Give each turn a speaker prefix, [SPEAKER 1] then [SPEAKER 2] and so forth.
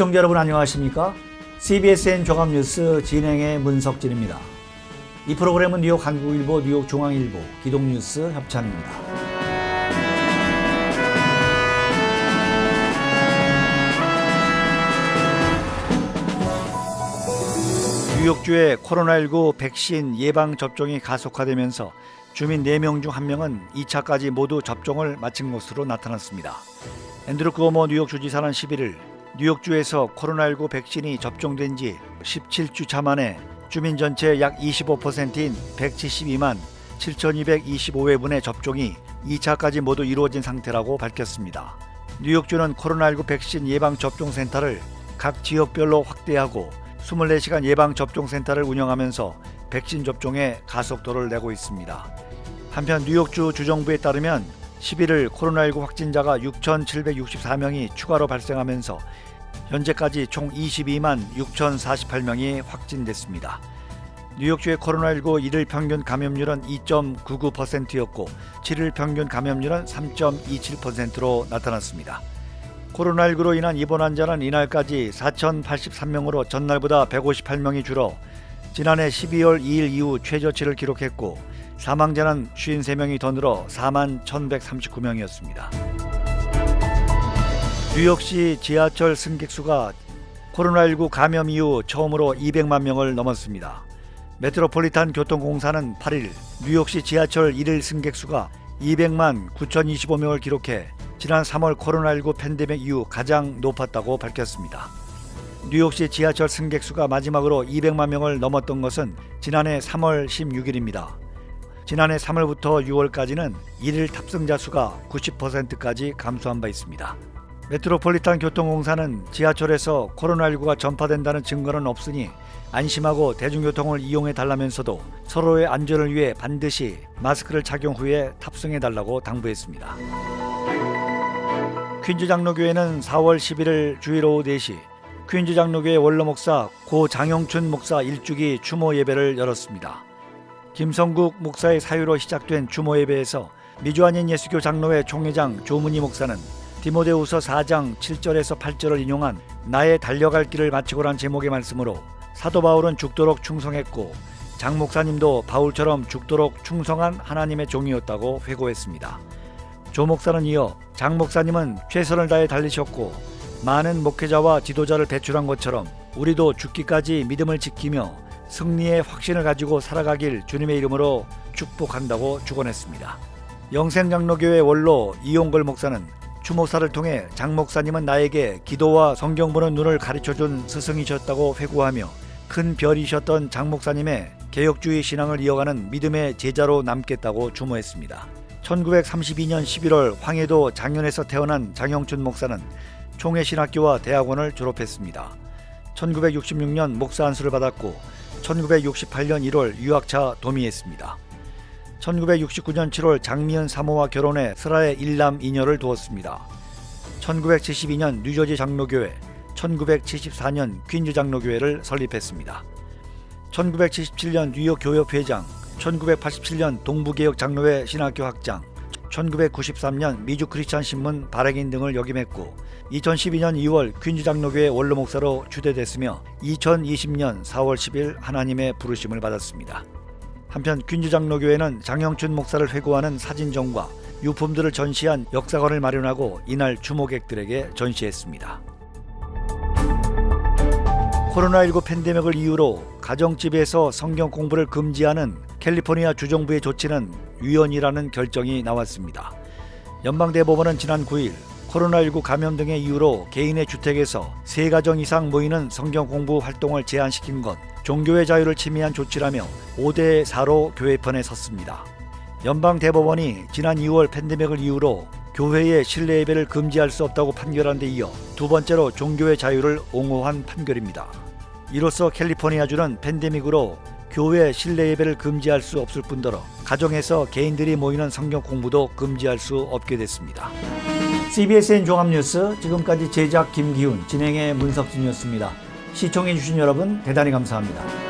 [SPEAKER 1] 시청자 여러분 안녕하십니까? CBSN 종합뉴스 진행의 문석진입니다. 이 프로그램은 뉴욕 한국일보, 뉴욕 중앙일보, 기동뉴스 협찬입니다. 뉴욕주의 코로나19 백신 예방 접종이 가속화되면서 주민 4명 중 1명은 2차까지 모두 접종을 마친 것으로 나타났습니다. 앤드루 쿠오모 뉴욕 주지사는 11일 뉴욕주에서 코로나19 백신이 접종된 지 17주 차 만에 주민 전체의 약 25%인 172만 7,225회분의 접종이 2차까지 모두 이루어진 상태라고 밝혔습니다. 뉴욕주는 코로나19 백신 예방 접종 센터를 각 지역별로 확대하고 24시간 예방 접종 센터를 운영하면서 백신 접종에 가속도를 내고 있습니다. 한편 뉴욕주 주정부에 따르면 11일 코로나19 확진자가 6,764명이 추가로 발생하면서 현재까지 총 22만 6,048명이 확진됐습니다. 뉴욕주의 코로나19 일일 평균 감염률은 2.99%였고 7일 평균 감염률은 3.27%로 나타났습니다. 코로나19로 인한 입원 환자는 이날까지 4,083명으로 전날보다 158명이 줄어 지난해 12월 2일 이후 최저치를 기록했고 사망자는 53명이 더 늘어 4만 1,139명이었습니다. 뉴욕시 지하철 승객 수가 코로나19 감염 이후 처음으로 200만 명을 넘었습니다. 메트로폴리탄 교통공사는 8일 뉴욕시 지하철 1일 승객 수가 200만 9,025명을 기록해 지난 3월 코로나19 팬데믹 이후 가장 높았다고 밝혔습니다. 뉴욕시 지하철 승객 수가 마지막으로 200만 명을 넘었던 것은 지난해 3월 16일입니다. 지난해 3월부터 6월까지는 일일 탑승자 수가 90%까지 감소한 바 있습니다. 메트로폴리탄 교통공사는 지하철에서 코로나19가 전파된다는 증거는 없으니 안심하고 대중교통을 이용해 달라면서도 서로의 안전을 위해 반드시 마스크를 착용 후에 탑승해 달라고 당부했습니다. 퀸즈 장로교회는 4월 11일 주일 오후 4시 퀸즈 장로교회 원로 목사 고 장영춘 목사 일주기 추모 예배를 열었습니다. 김성국 목사의 사유로 시작된 추모 예배에서 미주한인 예수교 장로회 총회장 조문희 목사는 디모데후서 4장 7절에서 8절을 인용한 나의 달려갈 길을 마치고란 제목의 말씀으로 사도 바울은 죽도록 충성했고 장 목사님도 바울처럼 죽도록 충성한 하나님의 종이었다고 회고했습니다. 조 목사는 이어 장 목사님은 최선을 다해 달리셨고 많은 목회자와 지도자를 배출한 것처럼 우리도 죽기까지 믿음을 지키며 승리의 확신을 가지고 살아가길 주님의 이름으로 축복한다고 축원했습니다. 영생장로교회 원로 이용걸 목사는 추모사를 통해 장 목사님은 나에게 기도와 성경 보는 눈을 가르쳐준 스승이셨다고 회고하며 큰 별이셨던 장 목사님의 개혁주의 신앙을 이어가는 믿음의 제자로 남겠다고 주모했습니다. 1932년 11월 황해도 장현에서 태어난 장영춘 목사는 총회신학교와 대학원을 졸업했습니다. 1966년 목사 안수를 받았고 1968년 1월 유학차 도미했습니다. 1969년 7월 장미연 사모와 결혼해 슬하에 일남 이녀를 두었습니다. 1972년 뉴저지 장로교회, 1974년 퀸즈 장로교회를 설립했습니다. 1977년 뉴욕 교협 회장, 1987년 동부개혁 장로회 신학교 학장, 1993년 미주 크리스찬 신문 발행인 등을 역임했고 2012년 2월 퀸즈 장로교회 원로 목사로 추대됐으며 2020년 4월 10일 하나님의 부르심을 받았습니다. 한편 퀸즈 장로교회는 장영춘 목사를 회고하는 사진전과 유품들을 전시한 역사관을 마련하고 이날 주모객들에게 전시했습니다. 코로나19 팬데믹을 이유로 가정집에서 성경 공부를 금지하는 캘리포니아 주정부의 조치는 위헌이라는 결정이 나왔습니다. 연방대법원은 지난 9일 코로나19 감염 등의 이유로 개인의 주택에서 세 가정 이상 모이는 성경 공부 활동을 제한시킨 것 종교의 자유를 침해한 조치라며 5대 4로 교회 편에 섰습니다. 연방 대법원이 지난 2월 팬데믹을 이유로 교회의 실내 예배를 금지할 수 없다고 판결한 데 이어 두 번째로 종교의 자유를 옹호한 판결입니다. 이로써 캘리포니아주는 팬데믹으로 교회 실내 예배를 금지할 수 없을 뿐더러 가정에서 개인들이 모이는 성경 공부도 금지할 수 없게 됐습니다. CBSN 종합뉴스 지금까지 제작 김기훈 진행의 문석진이었습니다. 시청해주신 여러분 대단히 감사합니다.